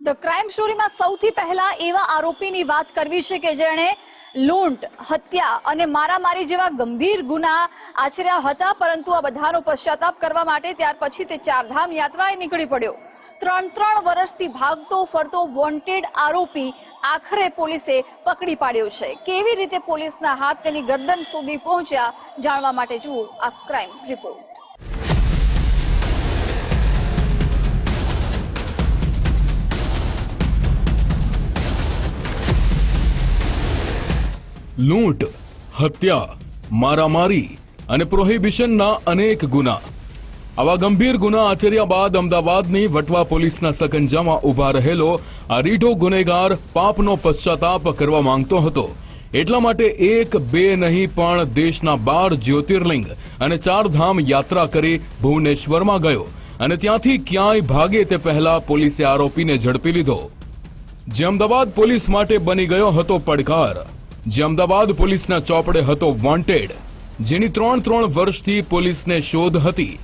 The crime સ્ટોરીમાં સૌથી પહેલા એવા આરોપીની વાત કરવી છે કે જેણે લૂંટ, હત્યા અને મારામારી જેવા ગંભીર ગુના આચર્યા હતા, પરંતુ આ બધાનો પશ્ચાતાપ કરવા માટે ત્યાર પછી તે ચારધામ યાત્રાએ નીકળી પડ્યો. ત્રણ ત્રણ વર્ષથી ભાગતો ફરતો વોન્ટેડ આરોપી આખરે પોલીસે પકડી પાડ્યો છે. કેવી રીતે પોલીસના હાથ તેની ગરદન સુધી પહોંચ્યા, જાણવા માટે જુઓ આ ક્રાઇમ રિપોર્ટ. લૂંટ, હત્યા, મારામારી અને પ્રોહિબિશનના અનેક ગુના. આવા ગંભીર ગુના આચર્યા બાદ અમદાવાદની વટવા પોલીસના સકંજામાં ઊભા રહેલો આ રીઢો ગુનેગાર પાપનો પશ્ચાતાપ કરવા માંગતો હતો. એટલા માટે એક, બે નહીં, પણ દેશના બાર જ્યોતિર્લિંગ અને ચાર ધામ યાત્રા કરી ભુવનેશ્વરમાં ગયો અને ત્યાંથી ક્યાંય ભાગે તે પહેલા પોલીસે આરોપીને ઝડપી લીધો. જે અમદાવાદ પોલીસ માટે બની ગયો હતો પડકાર. જે અમદાવાદ પોલીસના ચોપડે હતો વોન્ટેડ જેની ત્રણ ત્રણ વર્ષથી પોલીસને શોધ હતી.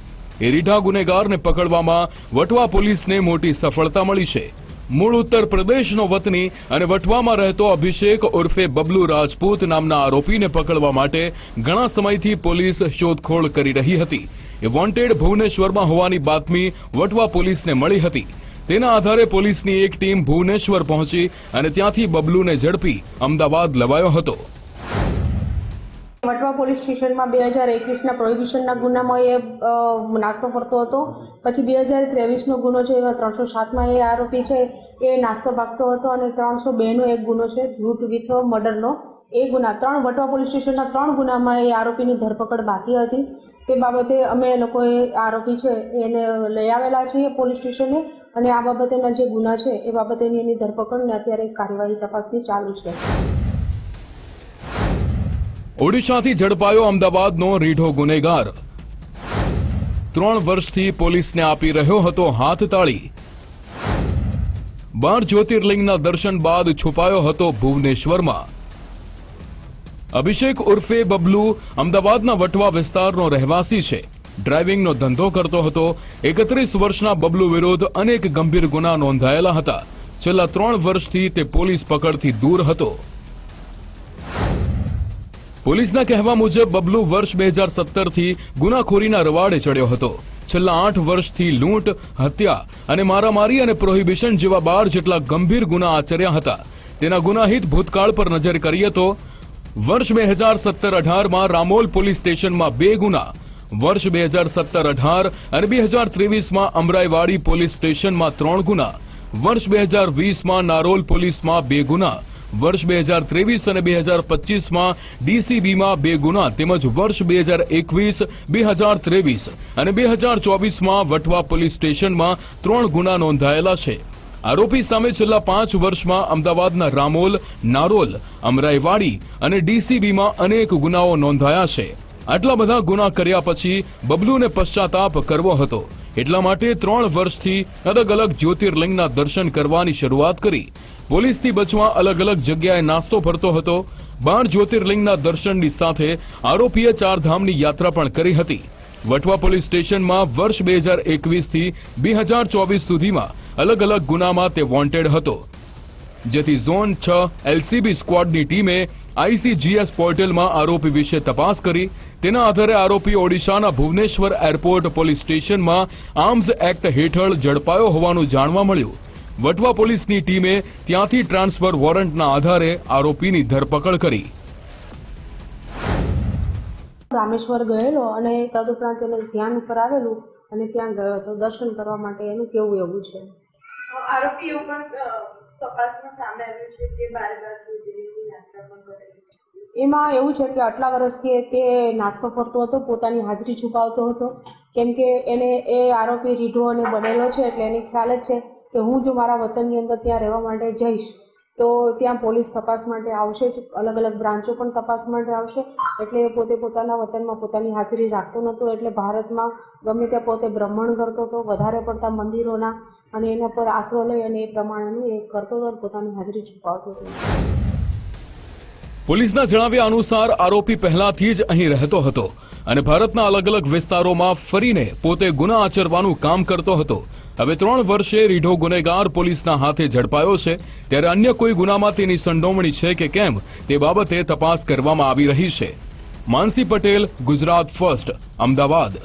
એ રીઢા ગુનેગારને પકડવામાં વટવા પોલીસને મોટી સફળતા મળી છે. મૂળ ઉત્તર પ્રદેશનો વતની અને વટવામાં રહેતો અભિષેક ઉર્ફે બબલુ રાજપૂત નામના આરોપીને પકડવા માટે ઘણા સમયથી પોલીસ શોધખોળ કરી રહી હતી. એ વોન્ટેડ ભુવનેશ્વરમાં હોવાની બાતમી વટવા પોલીસને મળી હતી. તેના આધારે પોલીસની એક ટીમ ભુવનેશ્વર પહોંચી અને ત્યાંથી બબલુને ઝડપી અમદાવાદ લવાયો હતો. વટવા પોલીસ સ્ટેશનમાં બે હજાર એકવીસના પ્રોહિબિશનના ગુનામાં એ નાસ્તો કરતો હતો. પછી બે હજાર ત્રેવીસનો ગુનો છે, એમાં ત્રણસો સાતમાં એ આરોપી છે, એ નાસ્તો ભાગતો હતો અને ત્રણસો બેનો એક ગુનો છે રૂટ વિથ મર્ડરનો. એ ગુના, ત્રણ વટવા પોલીસ સ્ટેશનના ત્રણ ગુનામાં એ આરોપીની ધરપકડ બાકી હતી. તે બાબતે અમે લોકોએ આરોપી છે, એને લઈ આવેલા છીએ પોલીસ સ્ટેશને. અને આ બાબતેના જે ગુના છે, એ બાબતેની એની ધરપકડ ને અત્યારે કાર્યવાહી તપાસની ચાલુ છે. ઓડિશાથી ઝડપાયો અમદાવાદનો રીઢો ગુનેગાર. ત્રણ વર્ષથી પોલીસને આપી રહ્યો હતો હાથ તાળી. બાર જ્યોતિર્લિંગના દર્શન બાદ છુપાયો હતો ભુવનેશ્વરમાં. અભિષેક ઉર્ફે બબલુ અમદાવાદના વટવા વિસ્તારનો રહેવાસી છે. ડ્રાઇવિંગનો ધંધો કરતો હતો, એકત્રીસ વર્ષના બબલુ વિરુદ્ધ અનેક ગંભીર ગુના નોંધાયેલા હતા. છેલ્લા ત્રણ વર્ષથી તે પોલીસ પકડથી દૂર હતો. પોલીસના કહેવા મુજબ, બબલુ વર્ષ બે હજાર સત્તરથી ગુનાખોરીના રવાડે ચડ્યો હતો. છેલ્લા આઠ વર્ષથી લૂંટ, હત્યા અને મારામારી અને પ્રોહિબિશન જેવા બાર જેટલા ગંભીર ગુના આચર્યા હતા. તેના ગુનાહિત ભૂતકાળ પર નજર કરીએ તો, વર્ષ બે હજાર સત્તર અઢારમાં રામોલ પોલીસ સ્ટેશનમાં બે ગુના વર્ષ બે હજાર સત્તર અઢાર અને બે હજાર ત્રેવીસમાં અમરાઈવાડી પોલીસ સ્ટેશનમાં ત્રણ ગુના. વર્ષ બે હજાર વીસમાં નારોલ પોલીસમાં બે ગુના. વર્ષ બે હજાર ત્રેવીસ અને બે હજાર પચીસમાં ડીસીબીમાં બે ગુના તેમજ વર્ષ બે હજાર એકવીસ, બે હજાર ત્રેવીસ અને બે હજાર ચોવીસમાં વટવા પોલીસ સ્ટેશનમાં ત્રણ ગુના નોંધાયેલા છે. આરોપી સામે છેલ્લા પાંચ વર્ષમાં અમદાવાદના રામોલ, નારોલ, અમરાઈવાડી અને ડીસીબીમાં અનેક ગુનાઓ નોંધાયા છે. આટલા બધા ગુના કર્યા પછી બબલુને પશ્ચાતાપ કરવો હતો. એટલા માટે ત્રણ વર્ષથી અલગ અલગ જ્યોતિર્લિંગના દર્શન કરવાની શરૂઆત કરી. પોલીસથી બચવા અલગ અલગ જગ્યાએ નાસ્તો ફરતો હતો. બાર જ્યોતિર્લિંગના દર્શનની સાથે આરોપીએ ચારધામની યાત્રા પણ કરી હતી. વટવા પોલીસ સ્ટેશનમાં વર્ષ બે હજાર એકવીસથી બે હજાર ચોવીસ સુધીમાં અલગ અલગ ગુનામાં તે વોન્ટેડ હતો. જેથી ઝોન છ એલસીબી સ્ક્વોડની ટીમે આઈસીજીએસ પોર્ટલમાં આરોપી વિશે તપાસ કરી. તેના આધારે આરોપી ઓડિશાના ભુવનેશ્વર એરપોર્ટ પોલીસ સ્ટેશનમાં આર્મ્સ એક્ટ હેઠળ ઝડપાયો હોવાનું જાણવા મળ્યું. વટવા પોલીસની ટીમે ત્યાંથી ટ્રાન્સફર વોરંટના આધારે આરોપીની ધરપકડ કરી. રામેશ્વર ગયેલો અને તદુપરાંત એને ધ્યાન ઉપર આવેલું અને ત્યાં ગયો તો દર્શન કરવા માટે એનું કેવું એવું છે? આરોપીઓ પણ એમાં એવું છે કે આટલા વર્ષથી તે નાસ્તો ફરતો હતો, પોતાની હાજરી છુપાવતો હતો. કેમ કે એને એ આરોપી રીઢો અને બનેલો છે, એટલે એને ખ્યાલ જ છે કે હું જો મારા વતનની અંદર ત્યાં રહેવા માટે જઈશ તો ત્યાં પોલીસ તપાસ માટે આવશે જ. અલગ અલગ બ્રાન્ચો પણ તપાસ માટે આવશે. એટલે એ પોતે પોતાના વતનમાં પોતાની હાજરી રાખતો નહોતો. એટલે ભારતમાં ગમે ત્યાં પોતે ભ્રમણ કરતો હતો, વધારે પડતા મંદિરોના અને એના પર આશરો લઈ અને એ પ્રમાણેનું એ કરતો હતો અને પોતાની હાજરી છુપાવતો હતો. પોલીસના જણાવ્યા અનુસાર આરોપી પહેલાથી જ અહીં રહેતો હતો અને ભારતના અલગ અલગ વિસ્તારોમાં ફરીને પોતે ગુના આચરવાનું કામ કરતો હતો. હવે ત્રણ વર્ષે રીઢો ગુનેગાર પોલીસના હાથે ઝડપાયો છે. ત્યારે અન્ય કોઈ ગુનામાં તેની સંડોવણી છે કે કેમ તે બાબતે તપાસ કરવામાં આવી રહી છે. માનસી પટેલ, ગુજરાત ફર્સ્ટ, અમદાવાદ.